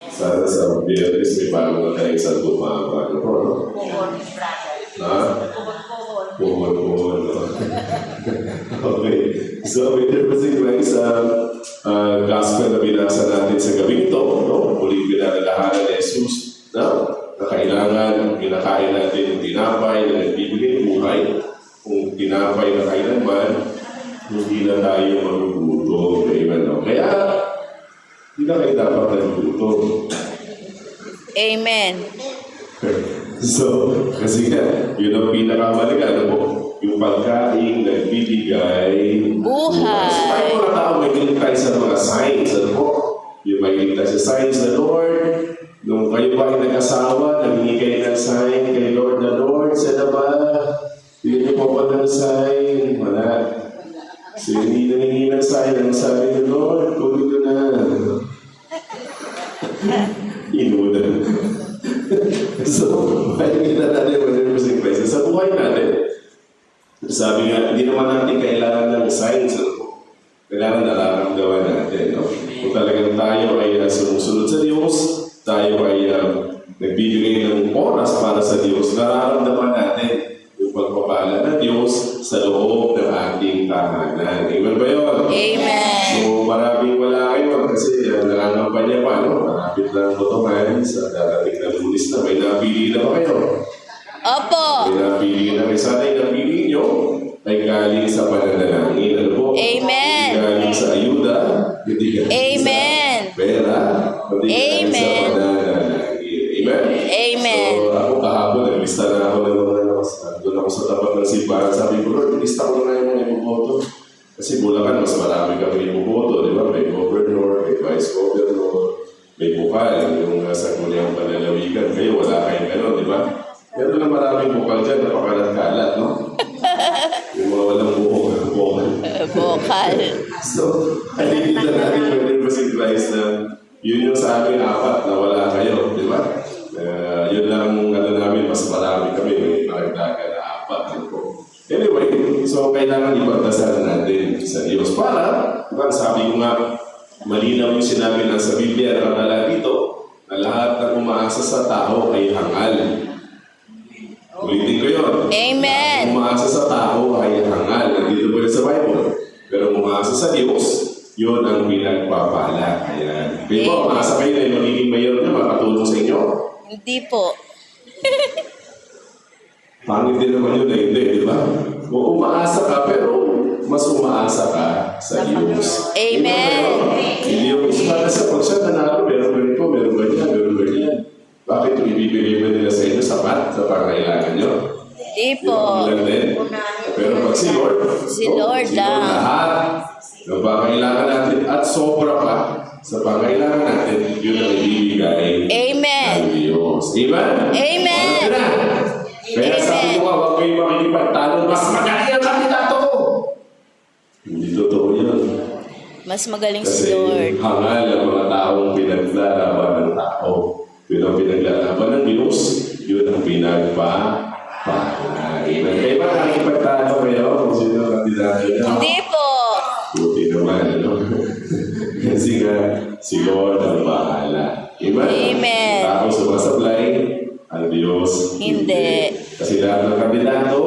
Sana sa Biyernes may bago na tayong sa tumama. Ano po, no? Ha? Puhon, puhon. Puhon, puhon, no? okay. So, with your blessing, guys, uh, gospel na binasa natin sa gabi ito, no? Muling pinalalahanan ni Jesus, no? Na kailangan, kinakain natin yung tinapay na nagbibigay buhay. Kung tinapay na kailanman, hindi na tayo magugutom. Amen, no? Kaya, hindi na kayo dapat nagugutom. Amen. So, kasi nga, yun ang pinakamalaga, ano po, yung pagkain nagbibigay Buhay. So, tahanan. Amen ba yun? Amen. So maraming wala ngayon kasi uh, nangangampanya pa, no? Marapit na ang botohan sa darating na lunis na. May napili na kayo? Opo. May napili na kayo. Sana yung napili nyo ay galing sa pananalangin. Bukal, yung uh, sa kunyang panlalawigan. Kayo, wala kayong gano'n, di ba? Meron na maraming bukal dyan, napakalat-kalat, no? yung mga walang buhok, bukal. Bokal. So, nakikita natin yung si Christ na yun yung sa amin apat na wala kayo, di ba? Uh, yun lang ano namin, mas marami kami, may maragdagan na apat. Po. Anyway, so kailangan ipagdasal natin sa Diyos para, diba, sabi ko nga, malinaw yung sinabi na sa Biblia na nakala dito, na lahat ng umaasa sa tao ay hangal. Ulitin ko yun. Amen. Ang umaasa sa tao ay hangal. Nandito po yun sa Bible. Pero umaasa sa Diyos, yun ang pinagpapala. Ayan. Di ba, umaasa kayo na yung magiging mayor na makatulong sa inyo? Hindi po. Pangit din naman yun na hindi, di ba? O umaasa ka, pero mas umaasa ka sa Diyos. Amen. Yung isa sa pag siya nanalo, meron ganito, meron ganyan, meron ganyan. Bakit yung ibibigay mo nila sa inyo sapat sa pangailangan nyo? Hindi Di po. ba? Pero pag si Lord, Si no? Lord si lang. lahat ng pangailangan natin at sobra pa sa pangailangan natin, yun ang ibibigay Amen. ng Diyos. Amen? Amen. Na? Kaya sabi ko nga, huwag kayong makikipagtalo, mas magaling ang kandidato ko. Hindi totoo yun. Mas magaling Kasi si Lord. hangal ang mga taong pinaglalaban ng tao. Yun ang pinaglalaban ng Diyos. Yun ang pinagpapala. Amen. Kaya ba nakikipagtalo kayo kung sino ang kandidato niya? Hindi po. Buti naman, ano? Kasi nga, si Lord ang bahala. Amen? Amen. Tao sumasablay, ang Diyos Hindi. Kasi lahat ng kandidato,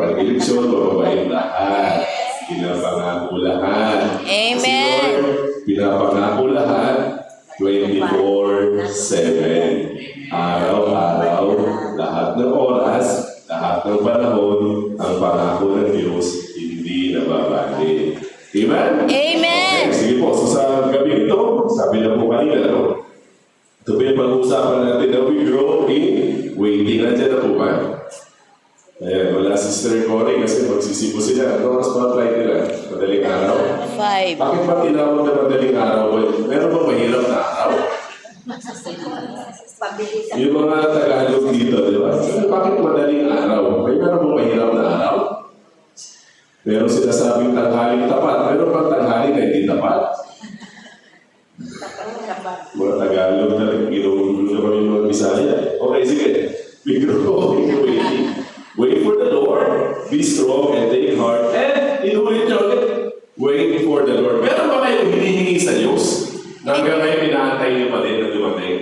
pag-eleksyon, mababait lahat. Pinapangako lahat. Amen. Si Lord, pinapangako lahat 24-7. Araw-araw, lahat ng oras, lahat ng panahon, ang pangako ng Diyos hindi nababali. Amen? Amen. Okay, sige po, so sa gabi ito, sabi na po kanina, no? Ito po yung pag-uusapan natin na we grow in waiting. Nandiyan na po ba? Ayan, wala si Sister Cory kasi magsisipo sila. Ano oras ba flight nila? Madaling araw? Five. Bakit ba tinawag na madaling araw? Meron ba mahirap na araw? Yung mga Tagalog dito, di ba? Bakit madaling araw? May meron ba mahirap na araw? Meron sila sabing tanghaling tapat. Meron bang tanghaling na hindi tapat? mga Tagalog na ginugulo kami mga Bisaya. Okay, sige. We grow in waiting. Wait for the Lord. Be strong and take heart. And inulit niyo ulit. Wait for the Lord. Meron ba kayong hinihingi sa Diyos? Na hanggang ngayon inaantay niyo pa din na dumating?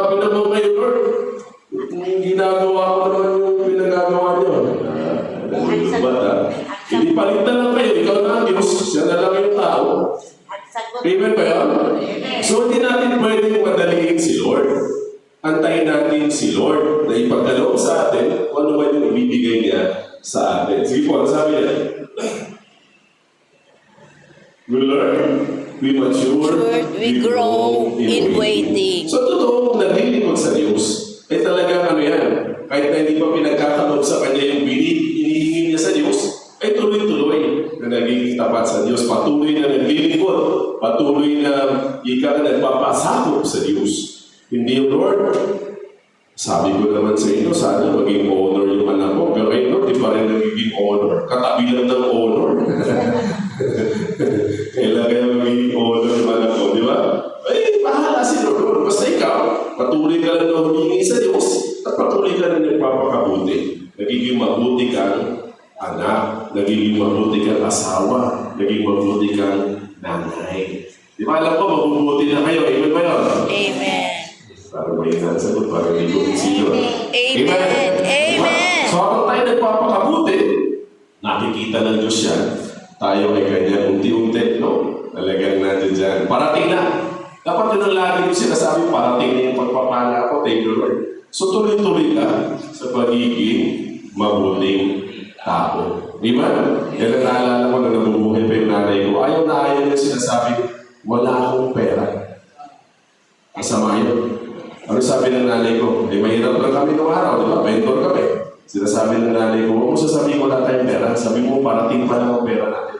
Sabi naman kayo, Lord, kung ginagawa ko naman yung pinagagawa niyo. Ah, nalulubat ah. Hindi palitan lang kayo, ikaw na ang Diyos, siya na lang yung tao. At sagot, Amen ba yan? So hindi natin pwedeng madaliin si Lord. Antayin natin si Lord na ipagkaloob Hindi yung Lord. Sabi ko naman sa inyo, sana maging honor yung anak ko. Pero ay no, di pa rin nagiging honor. Katabi lang ng honor. Kailangan magiging honor yung anak ko, di ba? Ay, bahala si Lord. Basta ikaw, patuloy ka lang na humingi sa Diyos at patuloy ka lang nagpapakabuti. Nagiging mabuti kang anak, nagiging mabuti kang asawa, nagiging mabuti kang nanay. Di ba alam ko, mabubuti na kayo. Amen ba yun? Amen. Parang may nasagot, parang hindi ko sino. Amen. Amen. So habang tayo nagpapakabuti, nakikita ng Diyos yan. Tayo ay kanya unti-unti, no? Talagang nandiyan dyan. Parating na. Dapat yun ang lagi ko sinasabi, parating na yung pagpapala ko. Thank you, Lord. So tuloy-tuloy ka sa pagiging mabuting tao. Di ba? Yan ang naalala ko na nabubuhay pa yung nanay ko. Ayaw na ayaw niya sinasabi, wala akong pera. Masama yun. Ano sabi ng nanay ko? Eh, mahirap lang kami nung araw, di ba? Mentor kami. Sinasabi ng nanay ko, huwag mo sasabihin wala tayong pera. Sabi mo, parating pa lang ang pera natin.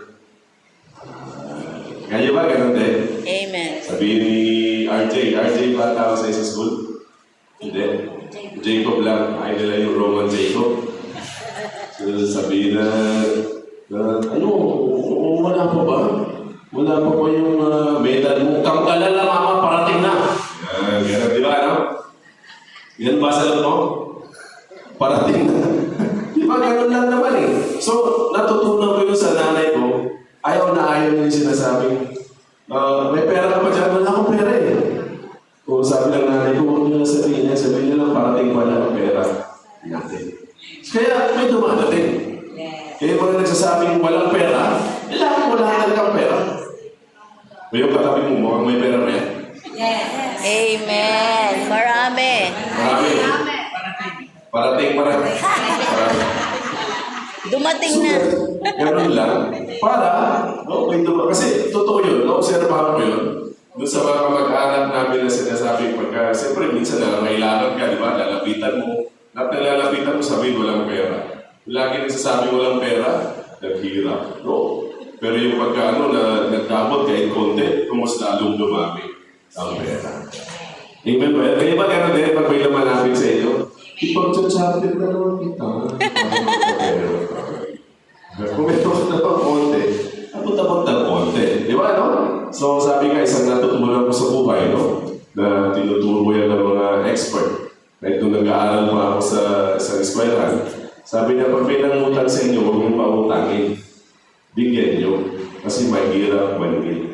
Kaya ba, ganun din? Amen. Sabi ni RJ, RJ ba tawag sa sa school? Hindi. Jacob lang. Ay nila yung Roman Jacob. So, sabi na, na, ano, wala pa ba? Wala pa ba yung uh, medal mo? Kang kalala, mama, parating na. Yan, ganun, di ba, ano? Yan ba sa mo? Parating na. di ba, ganun lang naman eh. So, natutunan ko yun sa nanay ko. Ayaw na ayaw yung sinasabing, Ah, may pera ka pa dyan, wala akong pera eh. Kung sabi ng nanay ko, huwag niyo na sabihin niya, sabihin niya lang parating pa lang ang pera natin. Kaya may dumadating. Kaya mga nagsasabing walang pera, wala ka kang pera. May yung katabi mo, mukhang may pera na yan. Amen. Marami. Marami. Parating, parating. Parating. Dumating na. Ganun lang. Para, no, may duma. Kasi totoo yun, no? Obserbahan ko yun. Doon sa mga kamag-anak namin na sinasabi pagka, siyempre minsan nangangailangan ka, di ba? Lalapitan mo. Lahat na lalapitan mo, sabihin walang pera. Lagi nagsasabi walang pera, naghihirap. No? Pero yung pagka ano, na nagdamot kahit konti, kung mas lalong dumami pera. Amen ba? Kaya ba gano'n din pag may laman namin sa inyo? Ipag-chat-chatted na naman kita. Kung meron ka na pang konti, abot-abot ng konti. Di ba, no? So, sabi nga, isang natutunan ko sa buhay, no? Na tinuturo yan ng mga expert. Kahit nung nag-aaral pa ako sa sa eskwelahan, sabi niya, pag may nangutan sa inyo, huwag mong pautangin. Bigyan niyo. Kasi mahirap manigil.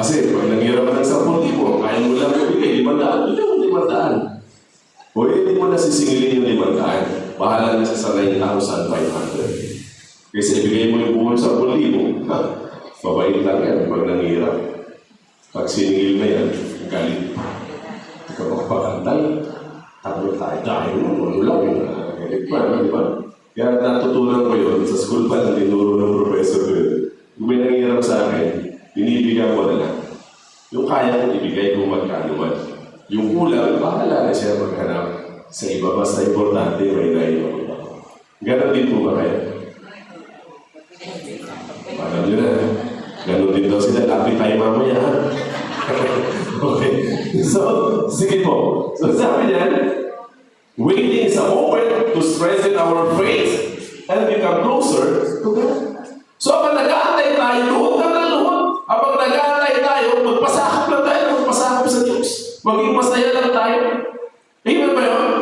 Kasi pag nangyarap ka ng 10 libo, kaya mo lang ibigay, 500, bigyan mo 500. O hindi mo na sisingilin yung 500. Bahala na sa 9,500. Kasi ibigay mo yung buong 10 libo, ha? Mabait lang yan pag nangyarap. Pag siningil na yan, galit. Ikaw makapagantay. Tatlo tayo. Dahil mo, ano lang yun. Galit pa, di ba? Kaya natutunan ko yun. Sa school pa, na tinuro ng professor ko yun. Kung may nangyarap sa akin, binibigyan ko na lang. Yung kaya kong ibigay kung magkano man. Yung kulang, bahala na siya maghanap sa iba. Basta importante, may naiwan ako. Ganon din po ba kayo? Alam nyo na. Ganon din daw sila. Lapit tayo mamaya. okay. So, sige po. So, sabi niyan, waiting is a moment to strengthen our faith and become closer to God. So, habang nag-aantay tayo, luhod Maging masaya lang tayo. Amen ba yun?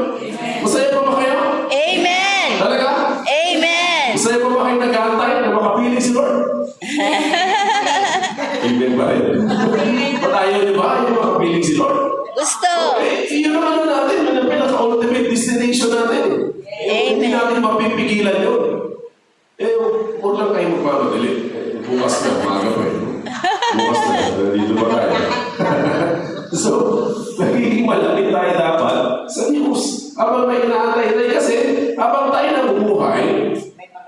Masaya pa ba kayo? Amen. Talaga? Amen. Masaya pa ba kayo nag-aantay na makapiling si Lord? Amen ba yun? Ba't ayaw niyo ba yung makapiling si Lord? Gusto. Eh, yun ang ano natin, yun ang pinaka-ultimate destination natin. Eh, Hindi Amen. natin mapipigilan yun. Eh, huwag lang kayo magmamadali. Bukas na, umaga pa eh. Bukas na, nandito pa tayo. Malapit tayo dapat sa Diyos. Habang may inaantay tayo kasi, habang tayo nabubuhay,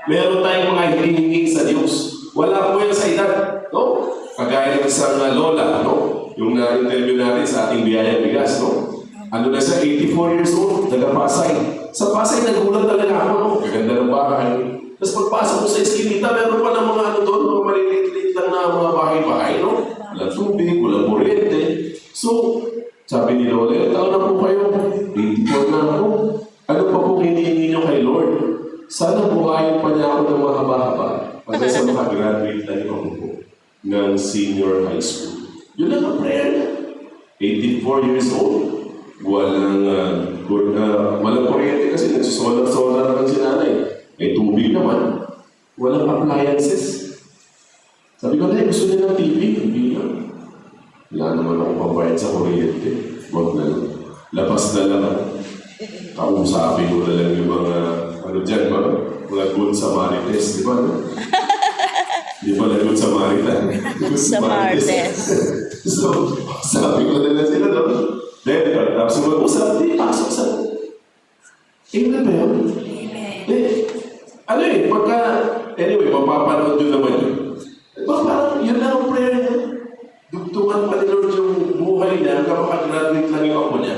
meron tayong mga hinihingi sa Diyos. Wala po yan sa edad. No? Kagaya ng isang uh, lola, no? Yung na-interview natin sa ating biyayang bigas, no? Ano na siya, 84 years old, taga Pasay. Sa Pasay, nagulat talaga ako, no? Gaganda ng bahay. Tapos pagpasok ko sa eskinita, meron pa ng mga ano doon, mga maliliit-liit lang na mga bahay-bahay, no? Walang tubig, walang kuryente. So, sabi ni Lola, "Ilang taon na po kayo? 84 na ako. Ano pa po hinihingi niyo kay Lord? Sana buhayin pa niya ako ng mahaba-haba hanggang sa makagraduate na ako po ng senior high school. Yun lang ang prayer niya. 84 years old. Walang, uh, uh, walang kuryente kasi nagsusolar-solar naman si nanay. May tubig naman. Walang appliances. Sabi ko, "Nay, gusto niya ng TV? Hindi na. Wala naman ako pambayad sa kuryente. Huwag na lang. Labas na lang. Kausapin ko na lang yung mga, ano dyan, mga, mga good Samaritans, di ba? No? Di ba na good Samaritan? Good Samaritans. so, sabi ko na lang sila doon. Then, tapos mag-usap, di, pasok sa... Amen ba yun? Eh, ano eh, pagka, anyway, mapapanood nyo naman yun. Eh, baka parang yun lang ang prayer niya. Dugtungan pa ni Lord yung buhay niya, hanggang makagraduate lang yung ako niya.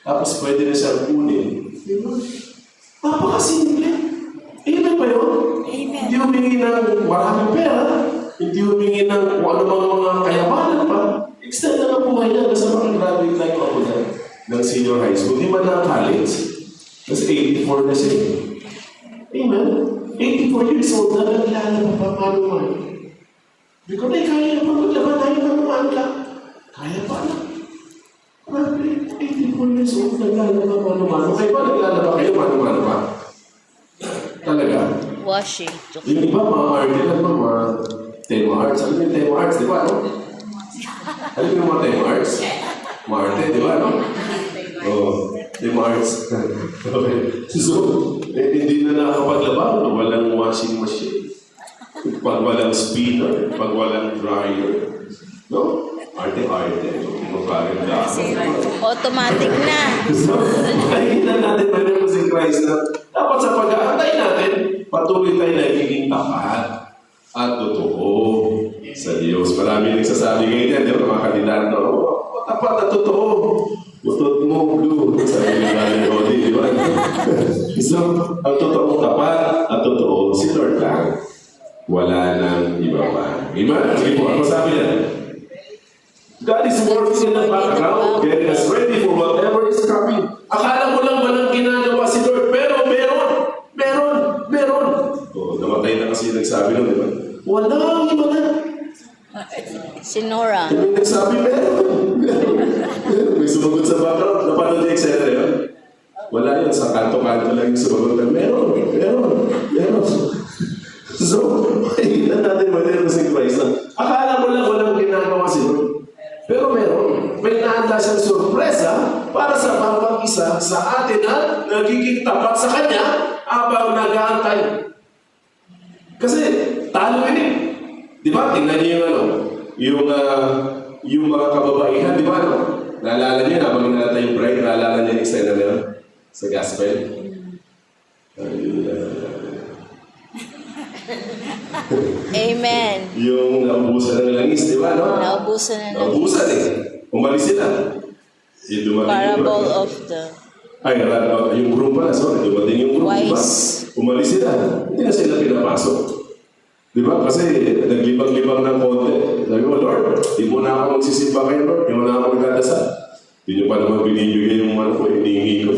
Tapos pwede na siyang kunin. Di ba? Napakasimple. Amen ba yun? Amen. Hindi humingi ng maraming pera. Hindi humingi ng kung ano mga kayamanan pa. Extend na ang buhay niya kasi makagraduate lang yung ako niya ng senior high school. Di man na college. Kasi 84 na siya. Amen? 84 years old na naglalaba pa paano man. Hindi ko na kaya na maglaban tayo ng umaga. Kaya pa na. Grabe, 84 years old naglalaba paano man. Kayo ba naglalaba kayo paano man pa? Talaga. Washing. Yung iba, mga arte lang, no? mga tema arts. Alam mo yung tema arts, di ba? No? Alam yung mga tema arts? Mga arte, di ba? No? Oo, tema arts. okay. So, eh, hindi na nakakapaglaba, walang washing machine. Pag walang spinner, pag walang dryer. No? Arte-arte. Magkaganda. Automatic na. So, nakikita natin ba naman si Christ na dapat sa pag-aantay natin, patuloy tayo nagiging tapat at totoo sa Diyos. Marami nagsasabi ngayon yan, di ba, mga kandidato, oh, tapat at totoo. Butot mo, blue. Sabi ni Daddy Rodi, di ba? so, ang totoong tapat at totoo, si Lord lang. Wala nang iba pa. Amen? Sige po, ano sabi niya? God is working in the background, getting us ready for whatever is coming. Akala mo lang walang ginagawa si Lord, pero meron, meron, meron. Oh, namatay na kasi nagsabi nun, di ba? Wala, iba na. Si Nora. Yung nagsabi, meron. Meron. May sumagot sa background, napanood yung etc. yun? Wala yun, sa kanto-kanto lang yung sumagot meron, meron, meron. So, makikita natin meron si Christ na akala mo lang walang ginagawa si Lord. Pero meron, may nahanda siyang sorpresa para sa bawat isa sa atin na nagiging tapat sa Kanya habang nag-aantay. Kasi talo yun eh. Di ba? Tingnan niyo yung ano, yung, ah, yung mga kababaihan, di ba? No? Naalala niyo, habang nalatay yung bride, naalala niyo yung isa na meron sa gospel? Amen. Yung naubusan ng langis, di ba? No? Naubusan na ng Naubusan eh. Umalis sila. Yung dumating yung parable of the Ay, uh, yung group pala, sorry, dumating yung group? Wise. Umalis sila. Hindi na sila pinapasok. Di ba? Kasi naglibang-libang ng konti. Sabi mo, Lord, di mo na ako magsisimba kayo, Lord. Di mo na ako magdadasal. Hindi nyo pa naman binibigay yung ano ko, hinihingi ko.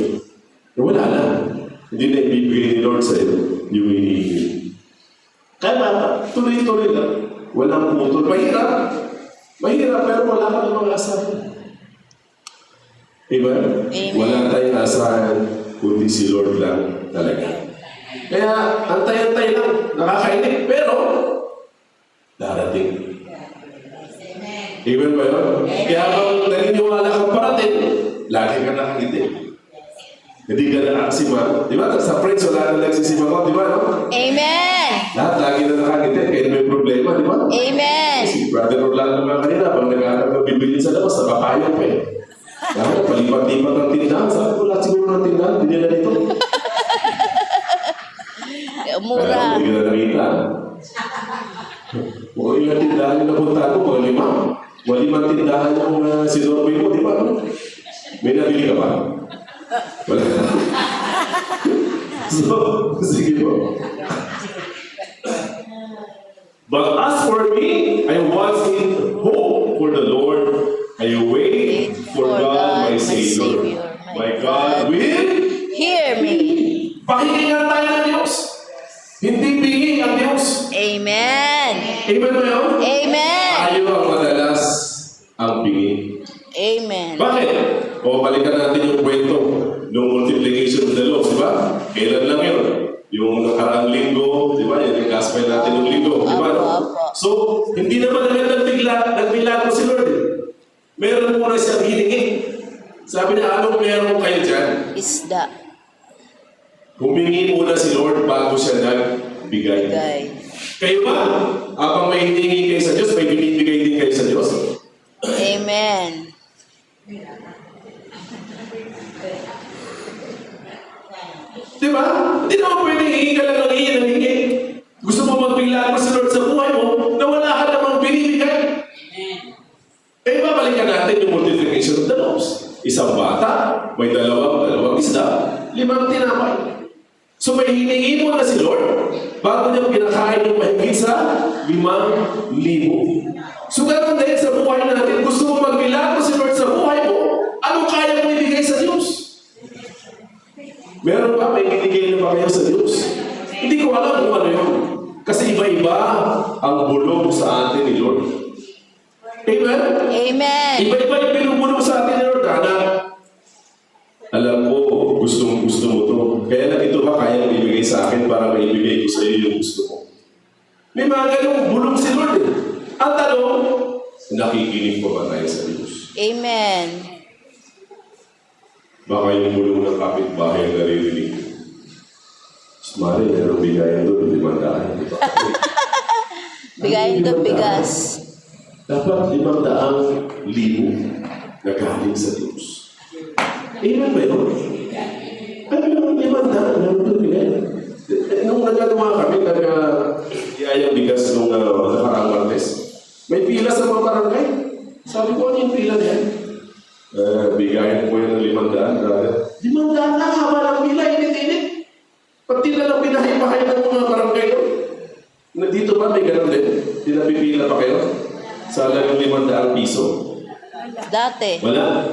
Eh, wala na. Hindi na ibibigay ni Lord sa'yo yung hinihingi. Kaya tuloy-tuloy lang. Walang putol. Mahirap. Mahirap, pero wala ka namang asahan. Diba? Amen. Wala tayong asahan, kundi si Lord lang talaga. Kaya, antay-antay lang. Nakakainig, pero darating. Amen ba yun? Kaya habang naniniwala kang parating, lagi ka nakangiti. Hindi ka nakakasima. Di ba? Sa friends, wala na nagsisima ko, di ba? No? Amen. Lahat lagi na nakangiti. Kaya may problema, di ba? Amen. Si Brother Orlando naman kanina, pag naghahanap ng bibili sa labas, napapayag pa eh. Dahil palipat-lipat ng tindahan. Sabi ko, lahat siguro ng tindahan, binila nito. Kaya Mura. hindi ka na nakita. Kung ilang tindahan yung napunta ko, mga lima. Mga limang tindahan yung uh, sinorbe mo, di ba? May nabili ka ba? Wala. so, sige po. But as for me, I was in hope for the Lord. I wait Habang may hiningi kayo sa Diyos, may binibigay din kayo sa Diyos? Amen. Di ba? Hindi naman pwede hingi ka lang ng hingi ng hingi. Gusto mo magbigla sa Lord sa buhay mo na wala ka namang binibigay. Eh, babalikan natin yung multiplication of the loaves. Isang bata, may dalawang, dalawang isda, limang tinapay. So may hiningi mo na si Lord bago niya pinakain ng mahigit sa limang libo. So ganun din sa buhay natin, gusto mo magmilagro si Lord sa buhay mo, ano kaya mo ibigay sa Diyos? Meron ba may binigay na ba kayo sa Diyos? Hindi ko alam kung ano yun. Kasi iba-iba ang bulong sa atin ni Lord. Amen? Amen. Iba-iba yung binubulong sa atin ni Lord. Anak, alam ko, gustong gusto mo to. Kaya lang ito ba kaya ibigay sa akin para maibigay ko sa iyo yung gusto mo? May mga ganong bulong si Lord eh. Ang tanong, nakikinig pa ba tayo sa Diyos? Amen. Baka yung bulong ng kapitbahay ang naririnig. Mari, meron bigayan doon, limang daan. Bigayin doon bigas. Dapat limang daang libo na galing sa Diyos. Amen ba yun? Ano yung limang daan na doon bigay? Nung nagagawa kami, nag-iayang bigas nung uh, nakarang Martes, may pila sa mga barangay. Sabi ko, ano yung pila? Uh, bigayan ko yun ng limang daan, brother. Limang daan lang, haba ng pila, init-init. Pati na lang pinahipahay ng mga barangay yun. Na dito ba may ganun din? Pinapipila pa kayo? Sa halagang limang daang piso? Dati. Wala.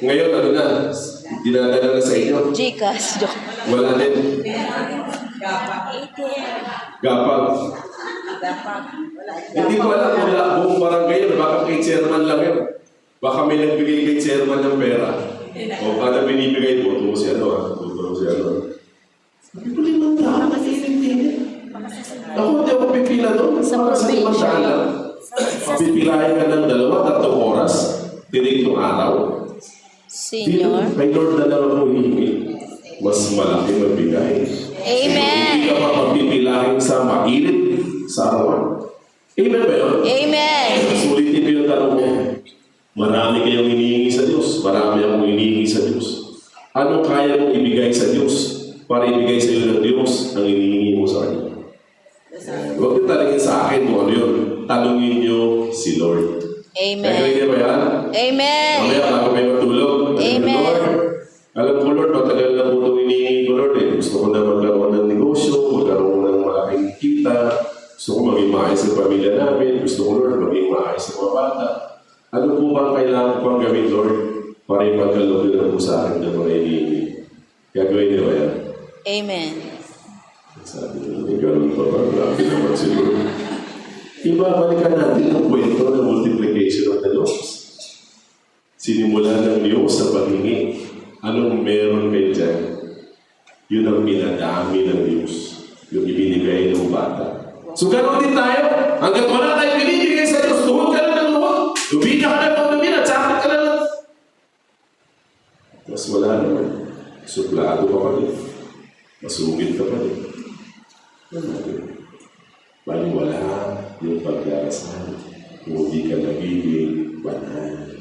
Ngayon, ano na? Dinadala na sa inyo? Gcash. Joke. Wala din. Gapag. Hindi ko alam kung lahat buong barangay yun. Baka kay chairman lang yun. Baka may nagbigay kay chairman ng pera. O kada binibigay po, ito si ano, ah. Ito si ano. Sabi ko, limang daan na tinit-tinit. Ako, hindi ako pipila doon. Sa daan lang. Pipilahin ka ng dalawa, tatlong oras. Tinitong araw. Senior. Dito, Kay Lord na lang ako hihingi. Mas malaki magbigay. Amen. Hindi ka mapapipilahin sa mainit sa arawan. Amen ba yun? Amen. Sulitin ko yung tanong mo. Marami kayong hinihingi sa Diyos. Marami akong hinihingi sa Diyos. Ano kaya mong ibigay sa Diyos para ibigay sa iyo ng Diyos ang hinihingi mo sa Kanya? Huwag niyo talingin sa akin kung ano yun. Tanungin niyo si Lord. Amen. Nagaling ba yan? Amen. Mamaya bago kayo matulog. Amen. Lord, alam ko Lord, matagal na po itong hinihingi ko Lord eh. Gusto ko na magkaroon ng negosyo, magkaroon ng malaking kita. Gusto ko maging maayos sa pamilya namin. Gusto ko Lord, maging maayos sa mga bata. Ano po bang kailangan pang gawin Lord para ipagkaloob na po sa akin ng mga hinihingi? Gagawin niyo ba yan? Amen. Sabi niya, may ganun pa ba? Grabe naman si Lord. Ibabalikan natin ang kwento ng multiplication of the laws. Sinimula ng Diyos sa paghingi. Anong meron kayo dyan? Yun ang pinadami ng Diyos. Yung ibinigay ng bata. So ganoon din tayo. Hanggat wala tayong binibigay sa Diyos, tuhod ka Mas wala naman. Suplado ka pa rin. Masugid ka pa rin. Ano natin? Bali wala yung pagdarasal. Hindi ka nagiging banal.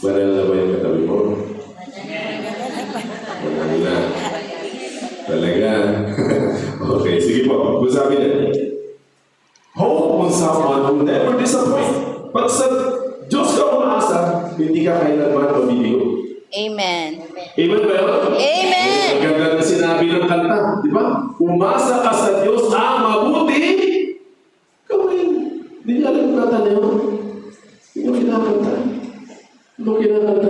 Banal na ba yung katabi mo? Banal na. Talaga. okay, sige po. Kung sabi niya, Hope on someone who never disappoint. Pag sa Diyos ka umaasa, hindi ka kailanman mabibigo. Amen. Amen ba yun? Amen. Ang ganda na sinabi ng kanta, di ba? Umasa ka sa Diyos ang mabuti. Gawin. Hindi niya alam yung kanta niyo. Hindi niyo kinakanta. Ano kinakanta